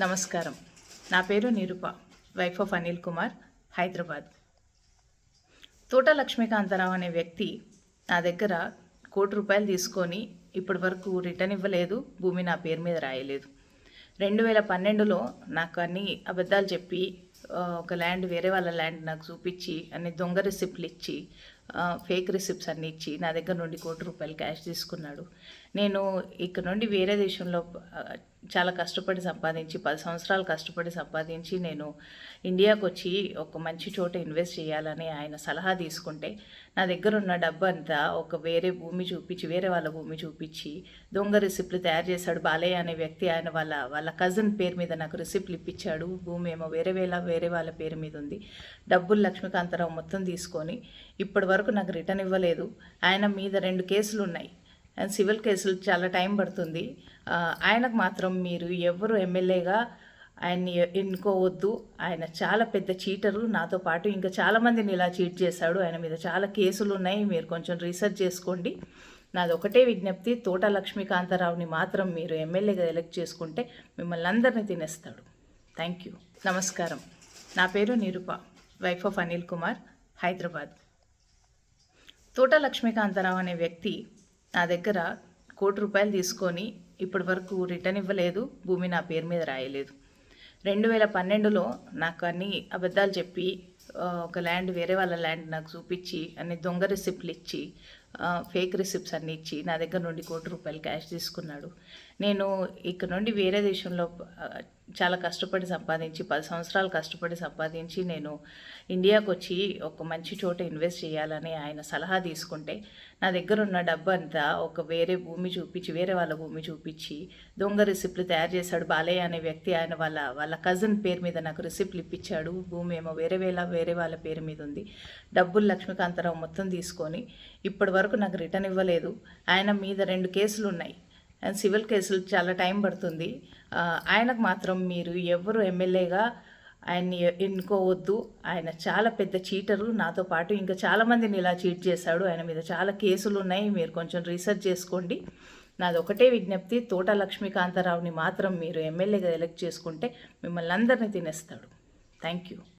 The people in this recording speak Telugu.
నమస్కారం. నా పేరు నిరూప వైఫ్ ఆఫ్ అనిల్ కుమార్ హైదరాబాద్. తోట లక్ష్మీకాంతరావు అనే వ్యక్తి నా దగ్గర కోటి రూపాయలు తీసుకొని ఇప్పటి వరకు రిటర్న్ ఇవ్వలేదు భూమి నా పేరు మీద రాయలేదు. రెండు వేల పన్నెండులో నాకు అన్ని అబద్ధాలు చెప్పి ఒక ల్యాండ్ వేరే వాళ్ళ ల్యాండ్ నాకు చూపించి అన్ని దొంగ రిసిప్ట్లు ఇచ్చి ఫేక్ రిసిప్ట్స్ అన్ని ఇచ్చి నా దగ్గర నుండి కోటి రూపాయలు క్యాష్ తీసుకున్నాడు. నేను ఇక్కడ నుండి వేరే దేశంలో చాలా కష్టపడి సంపాదించి పది సంవత్సరాలు కష్టపడి సంపాదించి నేను ఇండియాకు వచ్చి ఒక మంచి చోట ఇన్వెస్ట్ చేయాలని ఆయన సలహా తీసుకుంటే నా దగ్గర ఉన్న డబ్బు అంతా ఒక వేరే భూమి చూపించి వేరే వాళ్ళ భూమి చూపించి దొంగ రిసిప్ట్లు తయారు చేశాడు. బాలయ్య అనే వ్యక్తి ఆయన వాళ్ళ వాళ్ళ కజిన్ పేరు మీద నాకు రిసిప్ట్లు ఇప్పించాడు. భూమి ఏమో వేరే వేళ వేరే వాళ్ళ పేరు మీద ఉంది. డబ్బులు లక్ష్మీకాంతరావు మొత్తం తీసుకొని ఇప్పటి వరకు నాకు రిటర్న్ ఇవ్వలేదు. ఆయన మీద రెండు కేసులు ఉన్నాయి. సివిల్ కేసులు చాలా టైం పడుతుంది. ఆయనకు మాత్రం మీరు ఎవరు ఎమ్మెల్యేగా ఆయన్ని ఎన్నుకోవద్దు. ఆయన చాలా పెద్ద చీటరు. నాతో పాటు ఇంకా చాలామందిని ఇలా చీట్ చేశాడు. ఆయన మీద చాలా కేసులు ఉన్నాయి. మీరు కొంచెం రీసెర్చ్ చేసుకోండి. నాది ఒకటే విజ్ఞప్తి. తోట లక్ష్మీకాంతారావుని మాత్రం మీరు ఎమ్మెల్యేగా ఎలక్ట్ చేసుకుంటే మిమ్మల్ని అందరినీ తినేస్తాడు. Thank you. నమస్కారం. నా పేరు Nirupa. Wife of Anil Kumar Hyderabad. తోట లక్ష్మీకాంతారావు అనే వ్యక్తి నా దగ్గర కోటి రూపాయలు తీసుకొని ఇప్పటి వరకు రిటర్న్ ఇవ్వలేదు. భూమి నా పేరు మీద రాయలేదు. రెండు వేల పన్నెండులో నాకు అన్ని అబద్ధాలు చెప్పి ఒక ల్యాండ్ వేరే వాళ్ళ ల్యాండ్ నాకు చూపించి అన్ని దొంగ రిసిప్ట్లు ఇచ్చి ఫేక్ రిసిప్ట్స్ అన్ని ఇచ్చి నా దగ్గర నుండి కోటి రూపాయలు క్యాష్ తీసుకున్నాడు. నేను ఇక్కడ నుండి వేరే దేశంలో చాలా కష్టపడి సంపాదించి పది సంవత్సరాలు కష్టపడి సంపాదించి నేను ఇండియాకు వచ్చి ఒక మంచి చోట ఇన్వెస్ట్ చేయాలని ఆయన సలహా తీసుకుంటే నా దగ్గర ఉన్న డబ్బు అంతా ఒక వేరే భూమి చూపించి వేరే వాళ్ళ భూమి చూపించి దొంగ రిసిప్ట్లు తయారు చేశాడు. బాలయ్య అనే వ్యక్తి ఆయన వాళ్ళ వాళ్ళ కజిన్ పేరు మీద నాకు రిసిప్ట్లు ఇప్పించాడు. భూమి ఏమో వేరే వేళ వేరే వాళ్ళ పేరు మీద ఉంది. డబ్బులు లక్ష్మీకాంతరావు మొత్తం తీసుకొని ఇప్పటి వరకు నాకు రిటర్న్ ఇవ్వలేదు. ఆయన మీద రెండు కేసులు ఉన్నాయి. అండ్ సివిల్ కేసులు చాలా టైం పడుతుంది. ఆయనకు మాత్రం మీరు ఎవరు ఎమ్మెల్యేగా ఆయన్ని ఎన్నుకోవద్దు. ఆయన చాలా పెద్ద చీటరు. నాతో పాటు ఇంకా చాలామందిని ఇలా చీట్ చేశాడు. ఆయన మీద చాలా కేసులు ఉన్నాయి. మీరు కొంచెం రీసెర్చ్ చేసుకోండి. నాది ఒకటే విజ్ఞప్తి. తోట లక్ష్మీకాంతారావుని మాత్రం మీరు ఎమ్మెల్యేగా ఎలక్ట్ చేసుకుంటే మిమ్మల్ని అందరినీ తినేస్తాడు. Thank you.